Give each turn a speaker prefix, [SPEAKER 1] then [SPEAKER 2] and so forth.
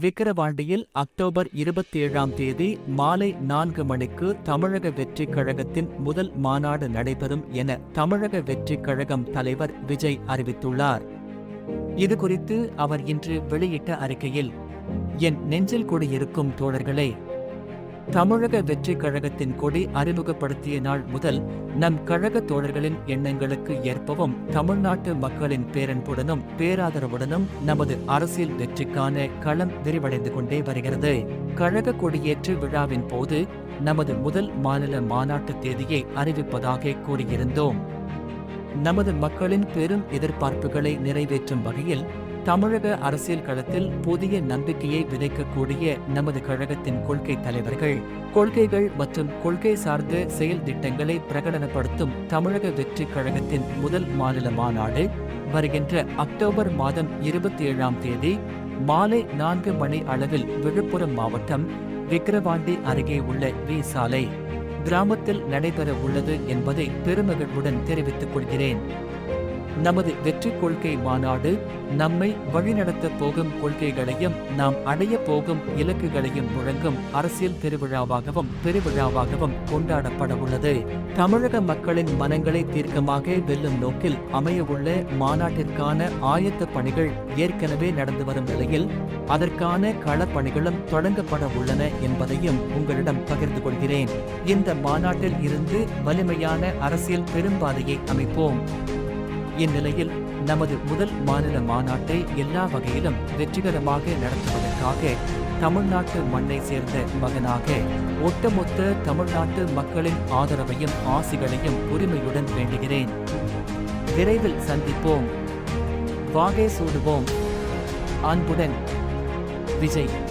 [SPEAKER 1] விக்கிரவாண்டியில் October இருபத்தேழாம் தேதி மாலை நான்கு மணிக்கு தமிழக வெற்றிக் கழகத்தின் முதல் மாநாடு நடைபெறும் என தமிழக வெற்றிக் கழகம் தலைவர் விஜய் அறிவித்துள்ளார். இதுகுறித்து அவர் இன்று வெளியிட்ட அறிக்கையில் என் நெஞ்சில் கூடியிருக்கும் தோழர்களே தமிழக வெற்றி கழகத்தின் கொடி அறிமுகப்படுத்திய நாள் முதல் நம் கழக தோழர்களின் எண்ணங்களுக்கு ஏற்பவும் தமிழ்நாட்டு மக்களின் பேரன்புடனும் பேராதரவுடனும் நமது அரசியல் வெற்றிக்கான களம் விரிவடைந்து கொண்டே வருகிறது. கழக கொடியேற்று விழாவின் போது நமது முதல் மாநில மாநாட்டு தேதியை அறிவிப்பதாக கூறியிருந்தோம். நமது மக்களின் பெரும் எதிர்பார்ப்புகளை நிறைவேற்றும் வகையில் தமிழக அரசியல் களத்தில் புதிய நம்பிக்கையை விதைக்கக்கூடிய நமது கழகத்தின் கொள்கை தலைவர்கள் கொள்கைகள் மற்றும் கொள்கை சார்ந்த செயல் திட்டங்களை பிரகடனப்படுத்தும் தமிழக வெற்றி கழகத்தின் முதல் மாநில மாநாடு வருகின்ற அக்டோபர் மாதம் இருபத்தி ஏழாம் தேதி மாலை நான்கு மணி அளவில் விழுப்புரம் மாவட்டம் விக்கிரவாண்டி அருகே உள்ள வி சாலை. கிராமத்தில் நடைபெற உள்ளது என்பதை பெருமகிழ்வுடன் தெரிவித்துக் கொள்கிறேன். நமது வெற்றி கொள்கை மாநாடு நம்மை வழிநடத்தப் போகும் கொள்கைகளையும் நாம் அடைய போகும் இலக்குகளையும் முழங்கும் அரசியல் திருவிழாவாகவும் பெருவிழாவாகவும் கொண்டாடப்பட உள்ளது. தமிழக மக்களின் மனங்களை தீர்க்கமாக வெல்லும் நோக்கில் அமையவுள்ள மாநாட்டிற்கான ஆயத்த பணிகள் ஏற்கனவே நடந்து வரும் நிலையில் அதற்கான களப்பணிகளும் தொடங்கப்பட உள்ளன என்பதையும் உங்களிடம் பகிர்ந்து கொள்கிறேன். இந்த மாநாட்டில் இருந்து வலிமையான அரசியல் பெரும்பாதையை அமைப்போம். இந்நிலையில் நமது முதல் மாநில மாநாட்டை எல்லா வகையிலும் வெற்றிகரமாக நடத்துவதற்காக தமிழ்நாட்டு மண்ணை சேர்ந்த மகனாக ஒட்டுமொத்த தமிழ்நாட்டு மக்களின் ஆதரவையும் ஆசிகளையும் உரிமையுடன் வேண்டுகிறேன். விரைவில் சந்திப்போம். வாகை சூடுவோம். அன்புடன் விஜய்.